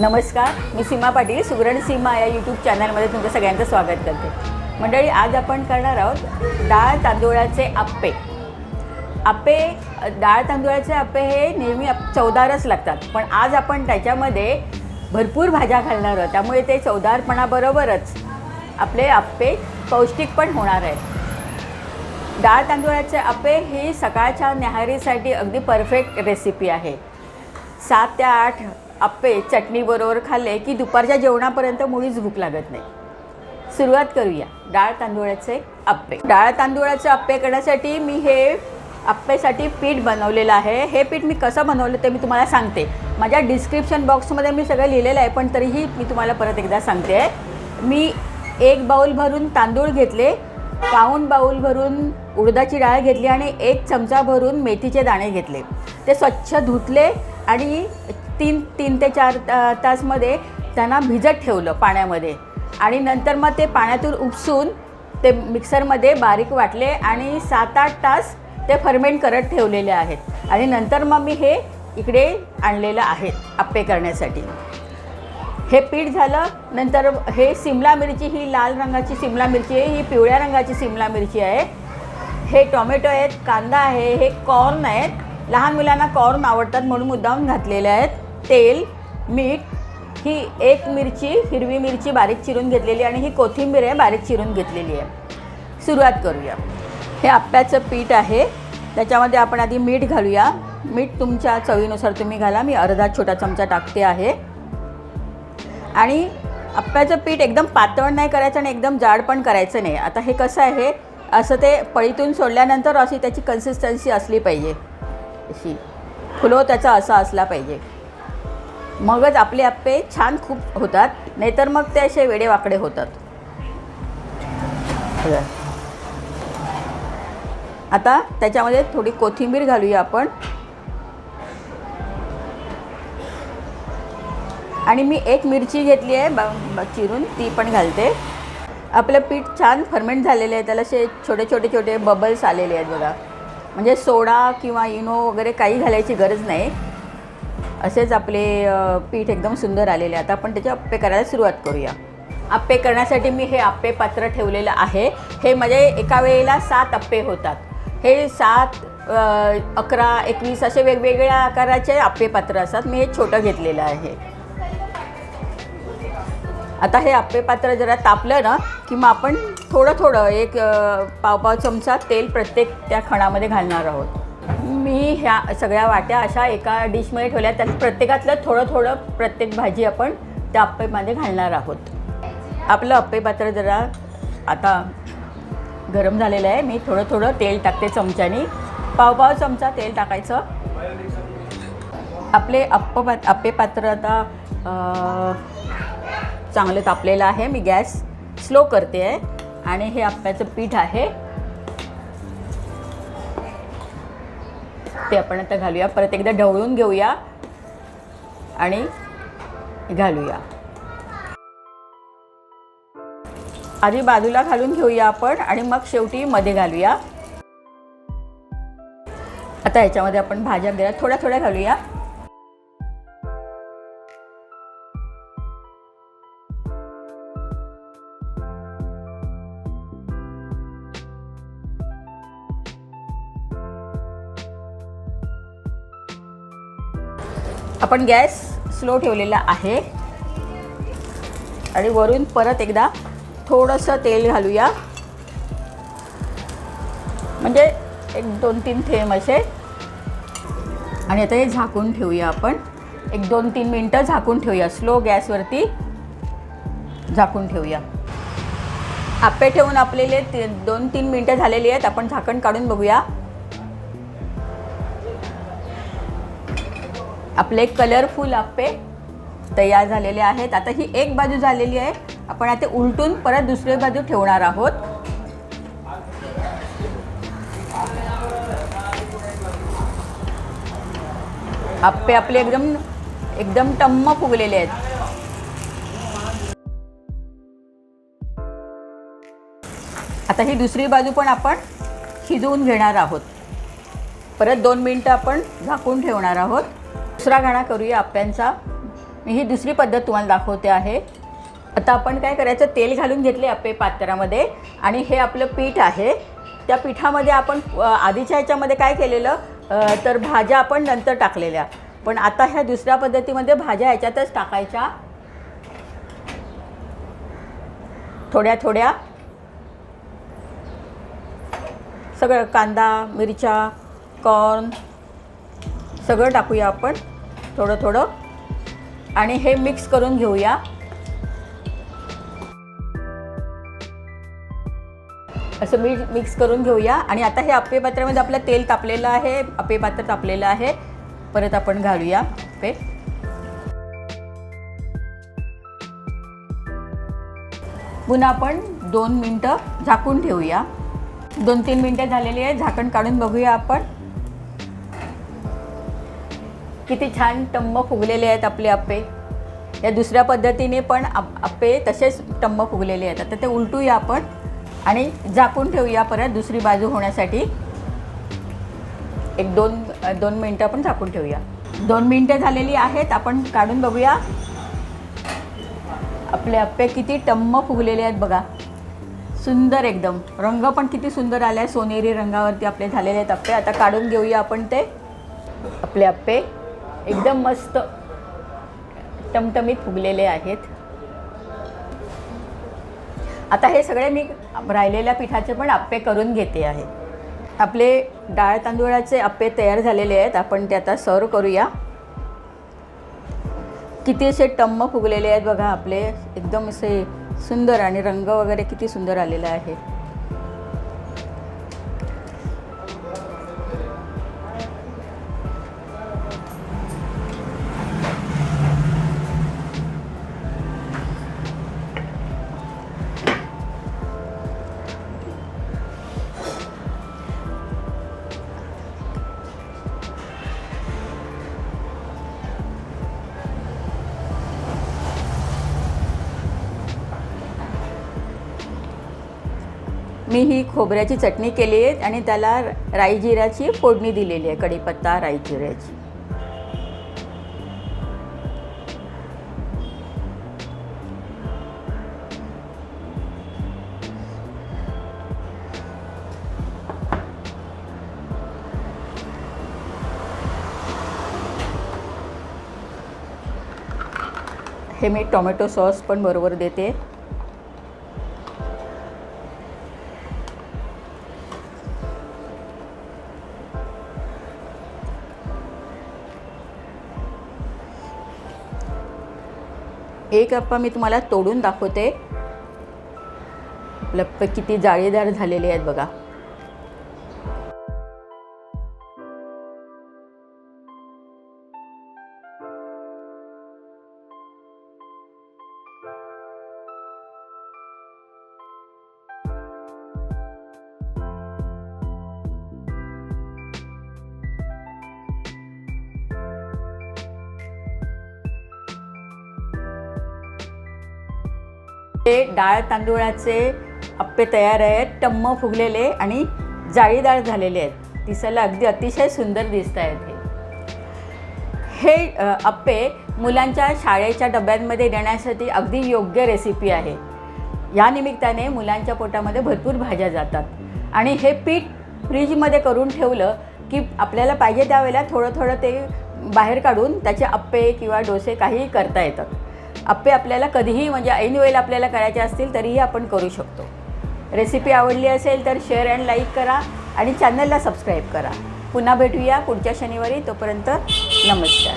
नमस्कार मी सीमा पाटील सुगरण सीमा या यूट्यूब चॅनलमध्ये तुमचं सगळ्यांचं स्वागत करते. मंडळी आज आपण करणार आहोत डाळ तांदूळाचे आप्पे. आप्पे डाळ तांदूळाचे आप्पे हे नेहमी चवदारच लागतात पण आज आपण त्याच्यामध्ये भरपूर भाज्या घालणार आहोत. त्यामुळे ते चवदारपणाबरोबरच आपले आप्पे पौष्टिक पण होणार आहेत. डाळ तांदूळाचे आप्पे ही सकाळच्या न्याहारीसाठी अगदी परफेक्ट रेसिपी आहे. सात ते आठ आप्पे चटणीबरोबर खाल्ले की दुपारच्या जेवणापर्यंत मुळीच भूक लागत नाही. सुरुवात करूया. डाळ तांदूळाचे आप्पे डाळ तांदूळाचे आप्पे करण्यासाठी मी हे आप्पेसाठी पीठ बनवलेलं आहे. हे पीठ मी कसं बनवलं ते मी तुम्हाला सांगते. माझ्या डिस्क्रिप्शन बॉक्समध्ये मी सगळं लिहिलेलं आहे पण तरीही मी तुम्हाला परत एकदा सांगते. मी एक बाऊल भरून तांदूळ घेतले पाऊन बाऊल भरून उडदाची डाळ घेतली आणि एक चमचा भरून मेथीचे दाणे घेतले. ते स्वच्छ धुतले आणि तीन तीन ते चार तासमध्ये त्यांना भिजत ठेवलं पाण्यामध्ये. आणि नंतर मग ते पाण्यातून उपसून ते मिक्सरमध्ये बारीक वाटले आणि सात आठ तास ते फर्मेंट करत ठेवलेले आहेत. आणि नंतर मग मी हे इकडे आणलेलं आहे आप्पे करण्यासाठी. हे पीठ झालं नंतर हे सिमला मिरची ही लाल रंगाची सिमला मिरची आहे ही पिवळ्या रंगाची सिमला मिरची आहे. हे टोमॅटो आहेत कांदा आहे हे कॉर्न आहेत. लहान मुलांना कॉर्न आवडतात म्हणून मुद्दाम घातलेले आहेत. तेल मीठ ही एक मिरची हिरवी मिरची बारीक चिरून घेतलेली आणि ही कोथिंबीर आहे बारीक चिरून घेतलेली आहे. सुरुवात करूया. हे आप्याचं पीठ आहे. त्याच्यामध्ये आपण आधी मीठ घालूया. मीठ तुमच्या चवीनुसार तुम्ही घाला. मी अर्धा छोटा चमचा टाकते आहे. आणि आप्याचं पीठ एकदम पातळ नाही करायचं आणि एकदम जाड पण करायचं नाही. आता हे कसं आहे? असं ते पळीतून सोडल्यानंतर अशी त्याची कन्सिस्टन्सी असली पाहिजे. अशी. फुलो त्याचा असा असला पाहिजे. मगच आपले आप्पे छान खूप होतात नाहीतर मग ते असे वेडेवाकडे होतात. आता त्याच्यामध्ये थोडी कोथिंबीर घालूया आपण. आणि मी एक मिरची घेतली आहे ब चिरून ती पण घालते. आपलं पीठ छान फर्मेंट झालेलं आहे त्याला असे छोटे छोटे छोटे बबल्स आलेले आहेत बघा. म्हणजे सोडा किंवा इनो वगैरे काही घालायची गरज नाही. असेच आपले पीठ एकदम सुंदर आलेले आता आपण त्याचे अप्पे करायला सुरुवात करूया. आप्पे करण्यासाठी मी हे आप्पे पात्र ठेवलेलं आहे. हे म्हणजे एका वेळेला सात अप्पे होतात. हे सात अकरा एकवीस असे वेगवेगळ्या आकाराचे आप्पे पात्र असतात. मी हे छोटं घेतलेलं आहे. आता हे आप्पे पात्र जरा तापलं ना की मग आपण थोडं थोडं एक पाव पाव चमचा तेल प्रत्येक त्या खणामध्ये घालणार आहोत. मी ह्या सगळ्या वाट्या अशा एका डिशमध्ये ठेवल्या. त्यात प्रत्येकातलं थोडं थोडं प्रत्येक भाजी आपण त्या अप्पेमध्ये घालणार आहोत. आपलं अप्पेपात्र जरा आता गरम झालेलं आहे. मी थोडं थोडं तेल टाकते चमच्यानी. पाव पाव चमचा तेल टाकायचं. आपले अप्प पा आप्पे पात्र आता चांगलं तापलेलं आहे. मी गॅस स्लो करते आहे. आणि हे आप्प्याचं पीठ आहे. ते आपण आता घालूया. परत एकदा ढवळून घेऊया आणि घालूया. आधी बाजूला घालून घेऊया आपण आणि मग शेवटी मध्ये घालूया. आता याच्यामध्ये आपण भाज्या बिया थोड्या थोड्या घालूया. आपण गॅस स्लो ठेवलेला आहे. आणि वरून परत एकदा थोडंसं तेल घालूया. म्हणजे एक दोन तीन थेंब असे. आणि आता हे झाकून ठेवूया आपण. एक दोन तीन मिनटं झाकून ठेवूया. स्लो गॅसवरती झाकून ठेवूया. आपे ठेवून आपलेले ते दोन तीन मिनटं झालेली आहेत. आपण झाकण काढून बघूया. आपले कलरफुल आप्पे तयार झालेले आहेत. आता ही एक बाजू झालेली आहे. आपण आता उलटून परत दुसरी बाजू ठेवणार आहोत. आप्पे आपले एकदम एकदम टम्म फुगलेले आहेत. आता ही दुसरी बाजू पण आपण शिजवून घेणार आहोत. परत दोन मिनटं आपण झाकून ठेवणार आहोत. दुसरा गाणा करूया आप्यांचा मी ही दुसरी पद्धत तुम्हाला दाखवते आहे. आता आपण काय करायचं तेल घालून घेतले आपे पात्रामध्ये आणि हे आपलं पीठ आहे. त्या पिठामध्ये आपण आधीच्या ह्याच्यामध्ये काय केलेलं तर भाज्या आपण नंतर टाकलेल्या. पण आता ह्या दुसऱ्या पद्धतीमध्ये भाज्या ह्याच्यातच टाकायच्या. थोड्या थोड्या. सगळं कांदा मिरच्या कॉर्न सगळं टाकूया आपण. थोडं थोडं. आणि हे मिक्स करून घेऊया. असं मी मिक्स करून घेऊया. आणि आता हे अप्पे पात्रामध्ये आपलं तेल तापलेलं आहे. अप्पे पात्र तापलेलं आहे. परत आपण घालूया अप्पे. पुन्हा आपण दोन मिनटं झाकून ठेवूया. दोन तीन मिनटं झालेली आहे. झाकण काढून बघूया आपण. किती छान टम्म फुगलेले आहेत आपले आप्पे या दुसऱ्या पद्धतीने पण आप आप्पे तसेच टम्म फुगलेले आहेत. आता ते उलटूया आपण आणि झाकून ठेवूया परत दुसरी बाजू होण्यासाठी. एक दोन दोन मिनटं आपण झाकून ठेवूया. दोन मिनटं झालेली आहेत आपण काढून बघूया. आपले आप्पे किती टम्म फुगलेले आहेत बघा. सुंदर एकदम. रंग पण किती सुंदर आला आहे सोनेरी रंगावरती आपले झालेले आहेत आप्पे आता काढून घेऊया आपण ते. आपले आप्पे एकदम मस्त टमटमीत फुगलेले आहेत. आता हे सगळे मी राहिलेल्या पिठाचे पण आप्पे करून घेते आहे. आपले डाळ तांदूळाचे अप्पे तयार झालेले आहेत. आपण ते आता सर्व करूया. किती असे टम्म फुगलेले आहेत बघा आपले. एकदम असे सुंदर आणि रंग वगैरे किती सुंदर आलेला आहे. मी ही खोबऱ्याची चटणी केली आहे आणि त्याला राई जिऱ्याची फोडणी दिलेली आहे कढीपत्ता राई जिऱ्याची. हे मी टोमॅटो सॉस पण बरोबर देते. एक अप्पा मी तुम्हाला तोडून दाखवते. आपलं किती जाळीदार झालेले आहेत बघा. ते डाळ तांदूळाचे अप्पे तयार आहेत टम्म फुगलेले आणि जाळीदार झालेले आहेत. दिसायला अगदी अतिशय सुंदर दिसत आहेत हे. हे अप्पे मुलांच्या शाळेच्या डब्यांमध्ये देण्यासाठी अगदी योग्य रेसिपी आहे. या निमित्ताने मुलांच्या पोटामध्ये भरपूर भाज्या जातात. आणि हे पीठ फ्रीजमध्ये करून ठेवलं की आपल्याला पाहिजे त्यावेळेला थोडं थोडं ते बाहेर काढून त्याचे अप्पे किंवा डोसे काहीही करता येतात. अप्पे आपल्याला कधीही म्हणजे ऐन वेळेला आपल्याला करायचे असतील तरीही आपण करू शकतो. रेसिपी आवडली असेल तर शेअर अँड लाईक करा आणि चॅनलला सबस्क्राईब करा. पुन्हा भेटूया पुढच्या शनिवारी. तोपर्यंत नमस्कार.